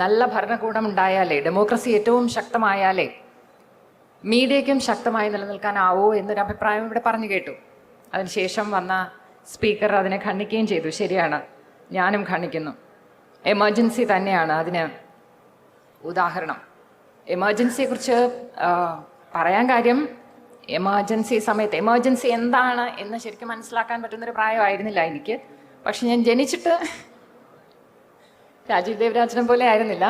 നല്ല ഭരണകൂടം ഉണ്ടായാലേ ഡെമോക്രസി ഏറ്റവും ശക്തമായാലേ മീഡിയയ്ക്കും ശക്തമായി നിലനിൽക്കാനാവോ എന്നൊരു അഭിപ്രായം ഇവിടെ പറഞ്ഞു കേട്ടു. അതിനുശേഷം വന്ന സ്പീക്കർ അതിനെ ഖണ്ഡിക്കുകയും ചെയ്തു. ശരിയാണ് ഞാനും ഖണ്ഡിക്കുന്നു. എമർജൻസി തന്നെയാണ് അതിന് ഉദാഹരണം. എമർജൻസിയെക്കുറിച്ച് പറയാൻ കാര്യം എമർജൻസി സമയത്ത് എമർജൻസി എന്താണ് എന്ന് ശരിക്കും മനസ്സിലാക്കാൻ പറ്റുന്നൊരു പ്രായമായിരുന്നില്ല എനിക്ക്. പക്ഷെ ഞാൻ ജനിച്ചിട്ട് രാജീവ് ദേവരാജനെ പോലെ ആയിരുന്നില്ല.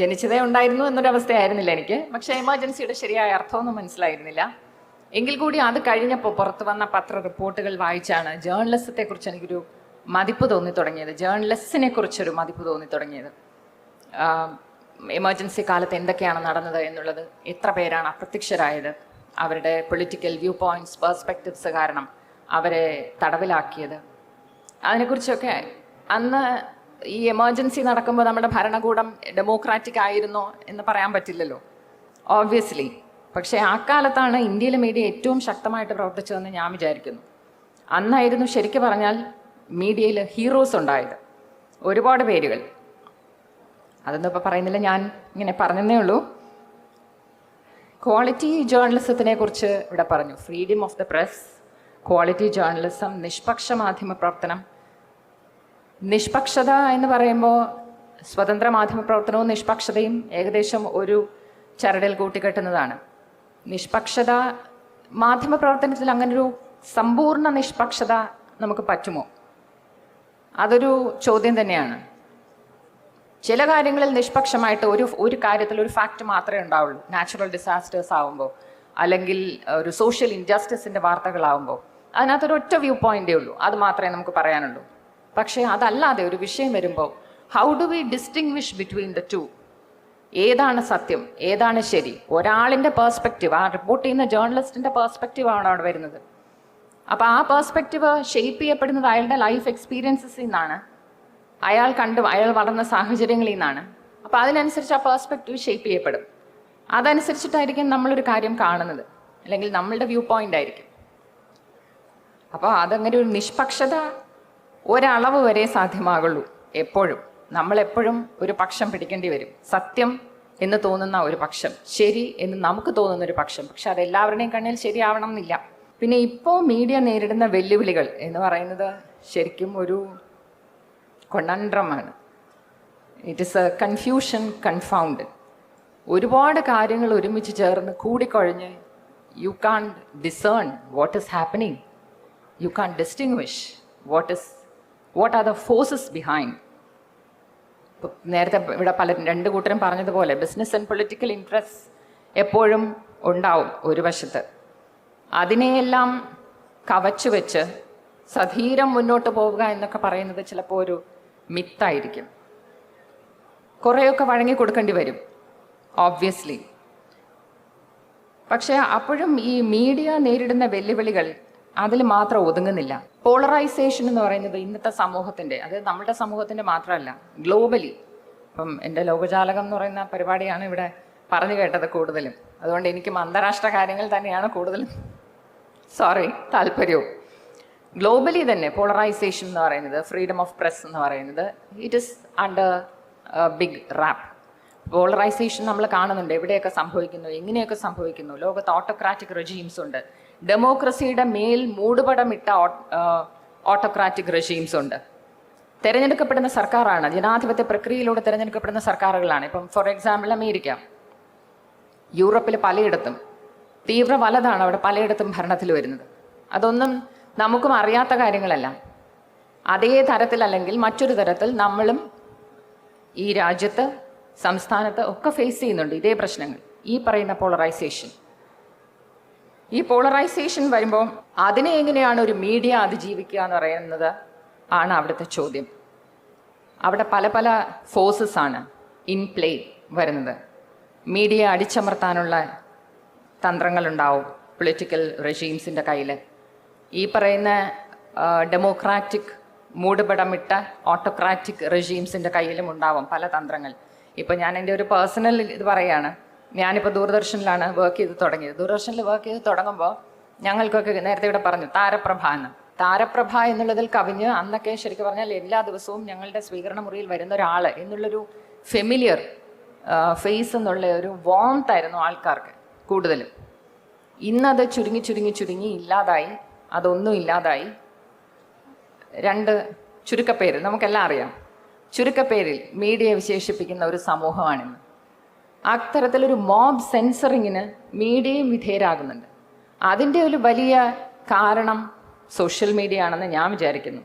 ജനിച്ചതേ ഉണ്ടായിരുന്നു എന്നൊരവസ്ഥയായിരുന്നില്ല എനിക്ക്. പക്ഷെ എമർജൻസിയുടെ ശരിയായ അർത്ഥമൊന്നും മനസ്സിലായിരുന്നില്ല. എങ്കിൽ കൂടി അത് കഴിഞ്ഞപ്പോൾ പുറത്തു വന്ന പത്ര റിപ്പോർട്ടുകൾ വായിച്ചാണ് ജേർണലിസത്തെ കുറിച്ച് എനിക്കൊരു മതിപ്പ് തോന്നി തുടങ്ങിയത്. ജേർണലിസ്റ്റിനെ കുറിച്ചൊരു മതിപ്പ് തോന്നി തുടങ്ങിയത്. എമർജൻസി കാലത്ത് എന്തൊക്കെയാണ് നടന്നത് എന്നുള്ളത് എത്ര പേരാണ് അപ്രത്യക്ഷരായത്? അവരുടെ പൊളിറ്റിക്കൽ വ്യൂ പോയിന്റ്സ് പെർസ്പെക്റ്റീവ്സ് കാരണം അവരെ തടവിലാക്കിയത്. അതിനെക്കുറിച്ചൊക്കെ അന്ന് ഈ എമർജൻസി നടക്കുമ്പോൾ നമ്മുടെ ഭരണകൂടം ഡെമോക്രാറ്റിക് ആയിരുന്നോ എന്ന് പറയാൻ പറ്റില്ലല്ലോ. ഓബ്വിയസ്ലി പക്ഷേ ആ കാലത്താണ് ഇന്ത്യയിലെ മീഡിയ ഏറ്റവും ശക്തമായിട്ട് പ്രവർത്തിച്ചതെന്ന് ഞാൻ വിചാരിക്കുന്നു. അന്നായിരുന്നു ശരിക്കും പറഞ്ഞാൽ മീഡിയയിൽ ഹീറോസ് ഉണ്ടായത്. ഒരുപാട് പേരുകൾ. അതൊന്നും ഇപ്പോൾ പറയുന്നില്ല ഞാൻ ഇങ്ങനെ പറഞ്ഞതേ ഉള്ളൂ. ക്വാളിറ്റി ജേർണലിസത്തിനെ കുറിച്ച് ഇവിടെ പറഞ്ഞു. Freedom of the press quality journalism നിഷ്പക്ഷ മാധ്യമ പ്രവർത്തനം നിഷ്പക്ഷത എന്ന് പറയുമ്പോൾ സ്വതന്ത്ര മാധ്യമ പ്രവർത്തനവും നിഷ്പക്ഷതയും ഏകദേശം ഒരു ചരടിൽ കൂട്ടിക്കെട്ടുന്നതാണ്. നിഷ്പക്ഷത മാധ്യമ പ്രവർത്തനത്തിൽ അങ്ങനൊരു സമ്പൂർണ നിഷ്പക്ഷത നമുക്ക് പറ്റുമോ? അതൊരു ചോദ്യം തന്നെയാണ്. ചില കാര്യങ്ങളിൽ നിഷ്പക്ഷമായിട്ട് ഒരു ഒരു കാര്യത്തിൽ ഒരു ഫാക്റ്റ് മാത്രമേ ഉണ്ടാവുള്ളൂ. നാച്ചുറൽ ഡിസാസ്റ്റേഴ്സ് ആവുമ്പോൾ അല്ലെങ്കിൽ ഒരു സോഷ്യൽ ഇൻജസ്റ്റിസിന്റെ വാർത്തകളാവുമ്പോൾ അതിനകത്തൊരു ഒറ്റ വ്യൂ പോയിന്റേ ഉള്ളൂ. അത് മാത്രമേ നമുക്ക് പറയാനുള്ളൂ. പക്ഷേ അതല്ലാതെ ഒരു വിഷയം വരുമ്പോൾ how do we distinguish between the two ഏതാണ് സത്യം ഏതാണ് ശരി? ഒരാളിന്റെ പേഴ്സ്പെക്റ്റീവ് ആ റിപ്പോർട്ട് ചെയ്യുന്ന ജേർണലിസ്റ്റിന്റെ ആണ് അവിടെ വരുന്നത്. അപ്പോൾ ആ പേഴ്സ്പെക്റ്റീവ് ഷെയ്പ്പ് ചെയ്യപ്പെടുന്നത് അയാളുടെ ലൈഫ് എക്സ്പീരിയൻസസിൽ നിന്നാണ്. അയാൾ കണ്ടു അയാൾ വളർന്ന സാഹചര്യങ്ങളിൽ നിന്നാണ്. അപ്പോൾ അതിനനുസരിച്ച് ആ പേഴ്സ്പെക്റ്റീവ് ഷെയ്പ്പ് ചെയ്യപ്പെടും. അതനുസരിച്ചിട്ടായിരിക്കും നമ്മളൊരു കാര്യം കാണുന്നത്. അല്ലെങ്കിൽ നമ്മളുടെ വ്യൂ പോയിന്റ് ആയിരിക്കും. അപ്പോൾ അതങ്ങനെ ഒരു നിഷ്പക്ഷത ഒരളവ് വരെ സാധ്യമാകുള്ളൂ എപ്പോഴും. നമ്മളെപ്പോഴും ഒരു പക്ഷം പിടിക്കേണ്ടി വരും. സത്യം എന്ന് തോന്നുന്ന ഒരു പക്ഷം ശരി എന്ന് നമുക്ക് തോന്നുന്ന ഒരു പക്ഷം പക്ഷെ അതെല്ലാവരുടെയും കണ്ണിൽ ശരിയാവണം എന്നില്ല. പിന്നെ ഇപ്പോൾ മീഡിയ നേരിടുന്ന വെല്ലുവിളികൾ എന്ന് പറയുന്നത് ശരിക്കും ഒരു കൊണ്ടൻഡ്രമാണ് it is a confusion confound ഒരുപാട് കാര്യങ്ങൾ ഒരുമിച്ച് ചേർന്ന് കൂടിക്കൊഴിഞ്ഞ് you can discern what is happening you can distinguish what is what are the forces behind നേരത്തെ ഇവിടെ പല രണ്ട് കൂട്ടരും പറഞ്ഞതുപോലെ ബിസിനസ് ആൻഡ് പൊളിറ്റിക്കൽ ഇൻട്രസ്റ്റ് എപ്പോഴും ഉണ്ടാവും ഒരു വശത്ത്. അതിനെയെല്ലാം കവച്ചു വെച്ച് സധീരം മുന്നോട്ട് പോവുക എന്നൊക്കെ പറയുന്നത് ചിലപ്പോൾ ഒരു മിത്തായിരിക്കും. കുറേയൊക്കെ വഴങ്ങി കൊടുക്കേണ്ടി വരും ഓബ്വിയസ്ലി പക്ഷേ അപ്പോഴും ഈ മീഡിയ നേരിടുന്ന വെല്ലുവിളികൾ അതിൽ മാത്രം ഒതുങ്ങുന്നില്ല. പോളറൈസേഷൻ എന്ന് പറയുന്നത് ഇന്നത്തെ സമൂഹത്തിന്റെ അതായത് നമ്മുടെ സമൂഹത്തിന്റെ മാത്രമല്ല ഗ്ലോബലി ഇപ്പം എന്റെ ലോകജാലകം എന്ന് പറയുന്ന പരിപാടിയാണ് ഇവിടെ പറഞ്ഞു കേട്ടത് കൂടുതലും. അതുകൊണ്ട് എനിക്കും അന്താരാഷ്ട്ര കാര്യങ്ങൾ തന്നെയാണ് കൂടുതലും. സോറി താല്പര്യവും. ഗ്ലോബലി തന്നെ പോളറൈസേഷൻ എന്ന് പറയുന്നത് ഫ്രീഡം ഓഫ് പ്രസ് എന്ന് പറയുന്നത് it is under big wrap polarization നമ്മൾ കാണുന്നുണ്ട് എവിടെയൊക്കെ സംഭവിക്കുന്നു എങ്ങനെയൊക്കെ സംഭവിക്കുന്നു. ലോകത്ത് ഓട്ടോക്രാറ്റിക് റെജീംസ് ഉണ്ട്. ഡെമോക്രസിയുടെ മേൽ മൂടുപടമിട്ട ഓട്ടോക്രാറ്റിക് റെഷീംസ് ഉണ്ട്. തിരഞ്ഞെടുക്കപ്പെടുന്ന സർക്കാരാണ്. ജനാധിപത്യ പ്രക്രിയയിലൂടെ തിരഞ്ഞെടുക്കപ്പെടുന്ന സർക്കാരുകളാണ്. ഇപ്പം ഫോർ എക്സാമ്പിൾ അമേരിക്ക. യൂറോപ്പിൽ പലയിടത്തും തീവ്ര വലതാണ് അവിടെ പലയിടത്തും ഭരണത്തിൽ വരുന്നത്. അതൊന്നും നമുക്കും അറിയാത്ത കാര്യങ്ങളല്ല. അതേ തരത്തിൽ അല്ലെങ്കിൽ മറ്റൊരു തരത്തിൽ നമ്മളും ഈ രാജ്യത്ത് സംസ്ഥാനത്ത് ഒക്കെ ഫേസ് ചെയ്യുന്നുണ്ട് ഇതേ പ്രശ്നങ്ങൾ. ഈ പറയുന്ന പോളറൈസേഷൻ ഈ പോളറൈസേഷൻ വരുമ്പോൾ അതിനെ എങ്ങനെയാണ് ഒരു മീഡിയ അതിജീവിക്കുക എന്ന് പറയുന്നത് ആണ് അവിടുത്തെ ചോദ്യം. അവിടെ പല പല ഫോഴ്സസ് ആണ് ഇൻ പ്ലേ വരുന്നത്. മീഡിയ അടിച്ചമർത്താനുള്ള തന്ത്രങ്ങളുണ്ടാവും പൊളിറ്റിക്കൽ റെജീംസിന്റെ കയ്യിൽ ഈ പറയുന്ന ഡെമോക്രാറ്റിക് മൂടുപടമിട്ട ഓട്ടോക്രാറ്റിക് റെജീംസിന്റെ കയ്യിലും ഉണ്ടാവും പല തന്ത്രങ്ങൾ. ഇപ്പം ഞാൻ എന്റെ ഒരു പേഴ്സണൽ ഇത് പറയാണ്. ഞാനിപ്പോൾ ദൂരദർശനിലാണ് വർക്ക് ചെയ്ത് തുടങ്ങിയത്. ദൂരദർശനിൽ വർക്ക് ചെയ്ത് തുടങ്ങുമ്പോൾ ഞങ്ങൾക്കൊക്കെ നേരത്തെ ഇവിടെ പറഞ്ഞു താരപ്രഭ എന്ന്. താരപ്രഭ എന്നുള്ളതിൽ കവിഞ്ഞ് അന്നൊക്കെ ശരിക്കും പറഞ്ഞാൽ എല്ലാ ദിവസവും ഞങ്ങളുടെ സ്വീകരണ മുറിയിൽ വരുന്ന ഒരാൾ എന്നുള്ളൊരു ഫെമിലിയർ ഫേസ് എന്നുള്ള ഒരു ആയിരുന്നു ആൾക്കാർക്ക് കൂടുതലും. ഇന്നത് ചുരുങ്ങി ചുരുങ്ങി ചുരുങ്ങി ഇല്ലാതായി അതൊന്നും ഇല്ലാതായി. രണ്ട് ചുരുക്കപ്പേര് നമുക്കെല്ലാം അറിയാം. ചുരുക്കപ്പേരിൽ മീഡിയ വിശേഷിപ്പിക്കുന്ന ഒരു സമൂഹമാണിന്ന്. അത്തരത്തിലൊരു മോബ് സെൻസറിങ്ങിന് മീഡിയയും വിധേയരാകുന്നുണ്ട്. അതിന്റെ ഒരു വലിയ കാരണം സോഷ്യൽ മീഡിയ ആണെന്ന് ഞാൻ വിചാരിക്കുന്നു.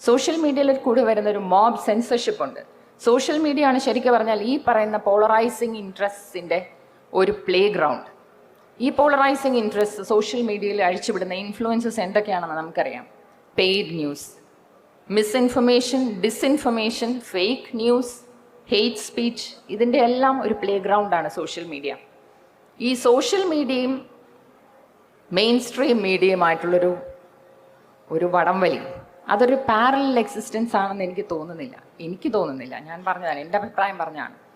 സോഷ്യൽ മീഡിയയിൽ കൂടി വരുന്ന ഒരു മോബ് സെൻസർഷിപ്പ് ഉണ്ട്. സോഷ്യൽ മീഡിയ ആണ് ശരിക്കും പറഞ്ഞാൽ ഈ പറയുന്ന പോളറൈസിങ് ഇൻട്രസ്റ്റിന്റെ ഒരു പ്ലേ ഗ്രൗണ്ട് ഈ പോളറൈസിങ് ഇൻട്രസ്റ്റ് സോഷ്യൽ മീഡിയയിൽ അഴിച്ചുവിടുന്ന ഇൻഫ്ലുവൻസസ് എന്തൊക്കെയാണെന്ന് നമുക്കറിയാം. Paid news misinformation disinformation fake news hate speech ഇതിന്റെ എല്ലാം ഒരു പ്ലേ ഗ്രൗണ്ടാണ് സോഷ്യൽ മീഡിയ ഈ സോഷ്യൽ മീഡിയയും മെയിൻ സ്ട്രീം മീഡിയയുമായിട്ടുള്ളൊരു ഒരു വടംവലി. അതൊരു പാരലൽ എക്സിസ്റ്റൻസ് ആണെന്ന് എനിക്ക് തോന്നുന്നില്ല. എനിക്ക് തോന്നുന്നില്ല. ഞാൻ പറഞ്ഞതാണ് എന്റെ അഭിപ്രായം പറഞ്ഞാണ്